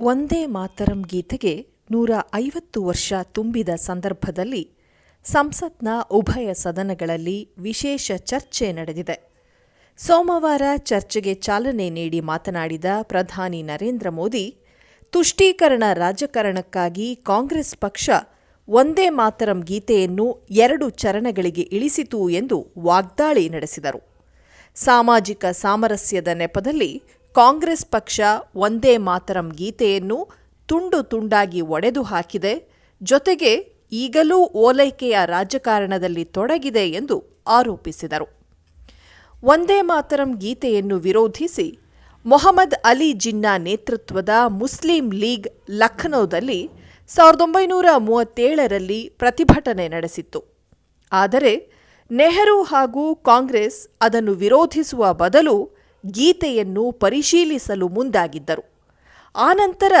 ಒಂದೇ ಮಾತರಂ ಗೀತೆಗೆ ನೂರ ಐವತ್ತು ವರ್ಷ ತುಂಬಿದ ಸಂದರ್ಭದಲ್ಲಿ ಸಂಸತ್ನ ಉಭಯ ಸದನಗಳಲ್ಲಿ ವಿಶೇಷ ಚರ್ಚೆ ನಡೆದಿದೆ. ಸೋಮವಾರ ಚರ್ಚೆಗೆ ಚಾಲನೆ ನೀಡಿ ಮಾತನಾಡಿದ ಪ್ರಧಾನಿ ನರೇಂದ್ರ ಮೋದಿ, ತುಷ್ಟೀಕರಣ ರಾಜಕಾರಣಕ್ಕಾಗಿ ಕಾಂಗ್ರೆಸ್ ಪಕ್ಷ ಒಂದೇ ಮಾತರಂ ಗೀತೆಯನ್ನು ಎರಡು ಚರಣಗಳಿಗೆ ಇಳಿಸಿತು ಎಂದು ವಾಗ್ದಾಳಿ ನಡೆಸಿದರು. ಸಾಮಾಜಿಕ ಸಾಮರಸ್ಯದ ನೆಪದಲ್ಲಿ ಕಾಂಗ್ರೆಸ್ ಪಕ್ಷ ಒಂದೇ ಮಾತರಂ ಗೀತೆಯನ್ನು ತುಂಡು ತುಂಡಾಗಿ ಒಡೆದು ಹಾಕಿದೆ. ಜೊತೆಗೆ ಈಗಲೂ ಓಲೈಕೆಯ ರಾಜಕಾರಣದಲ್ಲಿ ತೊಡಗಿದೆ ಎಂದು ಆರೋಪಿಸಿದರು. ಒಂದೇ ಮಾತರಂ ಗೀತೆಯನ್ನು ವಿರೋಧಿಸಿ ಮೊಹಮ್ಮದ್ ಅಲಿ ಜಿನ್ನಾ ನೇತೃತ್ವದ ಮುಸ್ಲಿಂ ಲೀಗ್ ಲಖನೌದಲ್ಲಿ ಸಾವಿರದ ಒಂಬೈನೂರ ಮೂವತ್ತೇಳರಲ್ಲಿ ಪ್ರತಿಭಟನೆ ನಡೆಸಿತ್ತು. ಆದರೆ ನೆಹರು ಹಾಗೂ ಕಾಂಗ್ರೆಸ್ ಅದನ್ನು ವಿರೋಧಿಸುವ ಬದಲು ಗೀತೆಯನ್ನು ಪರಿಶೀಲಿಸಲು ಮುಂದಾಗಿದ್ದರು. ಆನಂತರ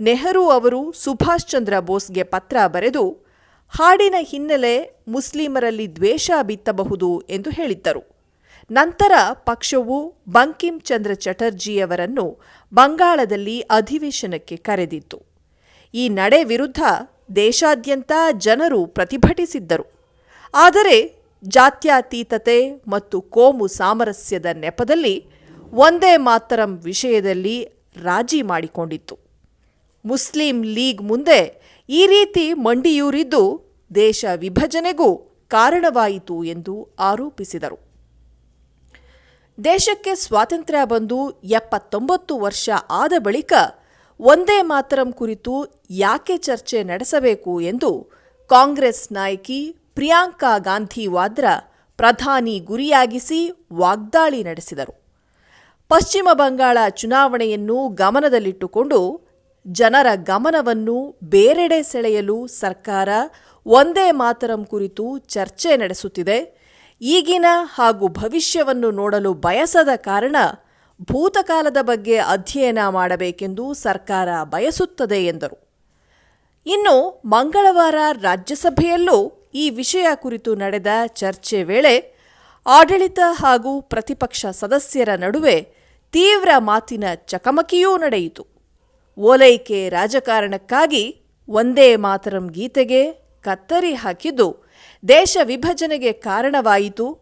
ನೆಹರು ಅವರು ಸುಭಾಷ್ ಚಂದ್ರ ಬೋಸ್ಗೆ ಪತ್ರ ಬರೆದು, ಹಾಡಿನ ಹಿನ್ನೆಲೆ ಮುಸ್ಲಿಮರಲ್ಲಿ ದ್ವೇಷ ಬಿತ್ತಬಹುದು ಎಂದು ಹೇಳಿದ್ದರು. ನಂತರ ಪಕ್ಷವು ಬಂಕಿಂ ಚಂದ್ರ ಚಟರ್ಜಿಯವರನ್ನು ಬಂಗಾಳದಲ್ಲಿ ಅಧಿವೇಶನಕ್ಕೆ ಕರೆದಿತ್ತು. ಈ ನಡೆ ವಿರುದ್ಧ ದೇಶಾದ್ಯಂತ ಜನರು ಪ್ರತಿಭಟಿಸಿದ್ದರು. ಆದರೆ ಜಾತ್ಯತೀತತೆ ಮತ್ತು ಕೋಮು ಸಾಮರಸ್ಯದ ನೆಪದಲ್ಲಿ ಒಂದೇ ಮಾತರಂ ವಿಷಯದಲ್ಲಿ ರಾಜಿ ಮಾಡಿಕೊಂಡಿತ್ತು. ಮುಸ್ಲಿಂ ಲೀಗ್ ಮುಂದೆ ಈ ರೀತಿ ಮಂಡಿಯೂರಿದ್ದು ದೇಶ ವಿಭಜನೆಗೂ ಕಾರಣವಾಯಿತು ಎಂದು ಆರೋಪಿಸಿದರು. ದೇಶಕ್ಕೆ ಸ್ವಾತಂತ್ರ್ಯ ಬಂದು ಎಪ್ಪತ್ತೊಂಬತ್ತು ವರ್ಷ ಆದ ಬಳಿಕ ಒಂದೇ ಮಾತರಂ ಕುರಿತು ಯಾಕೆ ಚರ್ಚೆ ನಡೆಸಬೇಕು ಎಂದು ಕಾಂಗ್ರೆಸ್ ನಾಯಕಿ ಪ್ರಿಯಾಂಕಾ ಗಾಂಧಿ ವಾದ್ರಾ ಪ್ರಧಾನಿ ಗುರಿಯಾಗಿಸಿ ವಾಗ್ದಾಳಿ ನಡೆಸಿದರು. ಪಶ್ಚಿಮ ಬಂಗಾಳ ಚುನಾವಣೆಯನ್ನು ಗಮನದಲ್ಲಿಟ್ಟುಕೊಂಡು ಜನರ ಗಮನವನ್ನು ಬೇರೆಡೆ ಸೆಳೆಯಲು ಸರ್ಕಾರ ಒಂದೇ ಮಾತರಂ ಕುರಿತು ಚರ್ಚೆ ನಡೆಸುತ್ತಿದೆ. ಈಗಿನ ಹಾಗೂ ಭವಿಷ್ಯವನ್ನು ನೋಡಲು ಬಯಸದ ಕಾರಣ ಭೂತಕಾಲದ ಬಗ್ಗೆ ಅಧ್ಯಯನ ಮಾಡಬೇಕೆಂದು ಸರ್ಕಾರ ಬಯಸುತ್ತದೆ ಎಂದರು. ಇನ್ನು ಮಂಗಳವಾರ ರಾಜ್ಯಸಭೆಯಲ್ಲೂ ಈ ವಿಷಯ ಕುರಿತು ನಡೆದ ಚರ್ಚೆ ವೇಳೆ ಆಡಳಿತ ಹಾಗೂ ಪ್ರತಿಪಕ್ಷ ಸದಸ್ಯರ ನಡುವೆ ತೀವ್ರ ಮಾತಿನ ಚಕಮಕಿಯೂ ನಡೆಯಿತು. ಓಲೈಕೆ ರಾಜಕಾರಣಕ್ಕಾಗಿ ಒಂದೇ ಮಾತರಂ ಗೀತೆಗೆ ಕತ್ತರಿ ಹಾಕಿದ್ದು ದೇಶ ವಿಭಜನೆಗೆ ಕಾರಣವಾಯಿತು.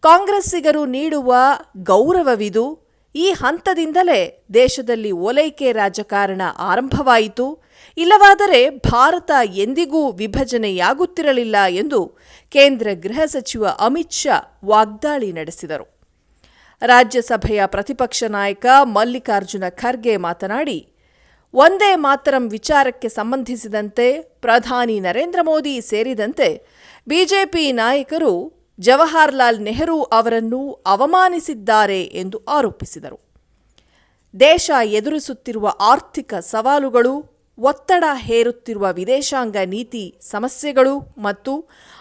ಕಾಂಗ್ರೆಸ್ಸಿಗರು ನೀಡುವ ಗೌರವವಿದು. ಈ ಹಂತದಿಂದಲೇ ದೇಶದಲ್ಲಿ ಓಲೈಕೆ ರಾಜಕಾರಣ ಆರಂಭವಾಯಿತು. ಇಲ್ಲವಾದರೆ ಭಾರತ ಎಂದಿಗೂ ವಿಭಜನೆಯಾಗುತ್ತಿರಲಿಲ್ಲ ಎಂದು ಕೇಂದ್ರ ಗೃಹ ಸಚಿವ ಅಮಿತ್ ಶಾ ವಾಗ್ದಾಳಿ ನಡೆಸಿದರು. ರಾಜ್ಯಸಭೆಯ ಪ್ರತಿಪಕ್ಷ ನಾಯಕ ಮಲ್ಲಿಕಾರ್ಜುನ ಖರ್ಗೆ ಮಾತನಾಡಿ, ಒಂದೇ ಮಾತರಂ ವಿಚಾರಕ್ಕೆ ಸಂಬಂಧಿಸಿದಂತೆ ಪ್ರಧಾನಿ ನರೇಂದ್ರ ಮೋದಿ ಸೇರಿದಂತೆ ಬಿಜೆಪಿ ನಾಯಕರು ಜವಾಹರ್ಲಾಲ್ ನೆಹರು ಅವರನ್ನು ಅವಮಾನಿಸಿದ್ದಾರೆ ಎಂದು ಆರೋಪಿಸಿದರು. ದೇಶ ಎದುರಿಸುತ್ತಿರುವ ಆರ್ಥಿಕ ಸವಾಲುಗಳು, ಒತ್ತಡ ಹೇರುತ್ತಿರುವ ವಿದೇಶಾಂಗ ನೀತಿ ಸಮಸ್ಯೆಗಳು ಮತ್ತು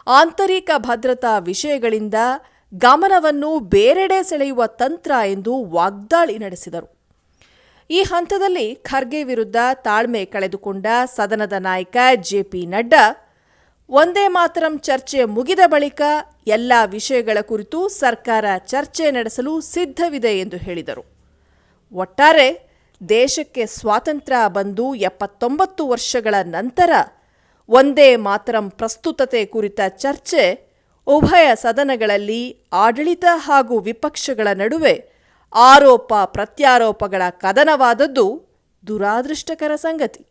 ಆಂತರಿಕ ಭದ್ರತಾ ವಿಷಯಗಳಿಂದ ಗಮನವನ್ನು ಬೇರೆಡೆ ಸೆಳೆಯುವ ತಂತ್ರ ಎಂದು ವಾಗ್ದಾಳಿ ನಡೆಸಿದರು. ಈ ಹಂತದಲ್ಲಿ ಖರ್ಗೆ ವಿರುದ್ಧ ತಾಳ್ಮೆ ಕಳೆದುಕೊಂಡ ಸದನದ ನಾಯಕ ಜೆಪಿ ನಡ್ಡಾ, ಒಂದೇ ಮಾತರಂ ಚರ್ಚೆ ಮುಗಿದ ಬಳಿಕ ಎಲ್ಲ ವಿಷಯಗಳ ಕುರಿತು ಸರ್ಕಾರ ಚರ್ಚೆ ನಡೆಸಲು ಸಿದ್ಧವಿದೆ ಎಂದು ಹೇಳಿದರು. ಒಟ್ಟಾರೆ, ದೇಶಕ್ಕೆ ಸ್ವಾತಂತ್ರ್ಯ ಬಂದು ಎಪ್ಪತ್ತೊಂಬತ್ತು ವರ್ಷಗಳ ನಂತರ ಒಂದೇ ಮಾತರಂ ಪ್ರಸ್ತುತತೆ ಕುರಿತ ಚರ್ಚೆ ಉಭಯ ಸದನಗಳಲ್ಲಿ ಆಡಳಿತ ಹಾಗೂ ವಿಪಕ್ಷಗಳ ನಡುವೆ ಆರೋಪ ಪ್ರತ್ಯಾರೋಪಗಳ ಕದನವಾದದ್ದು ದುರಾದೃಷ್ಟಕರ ಸಂಗತಿ.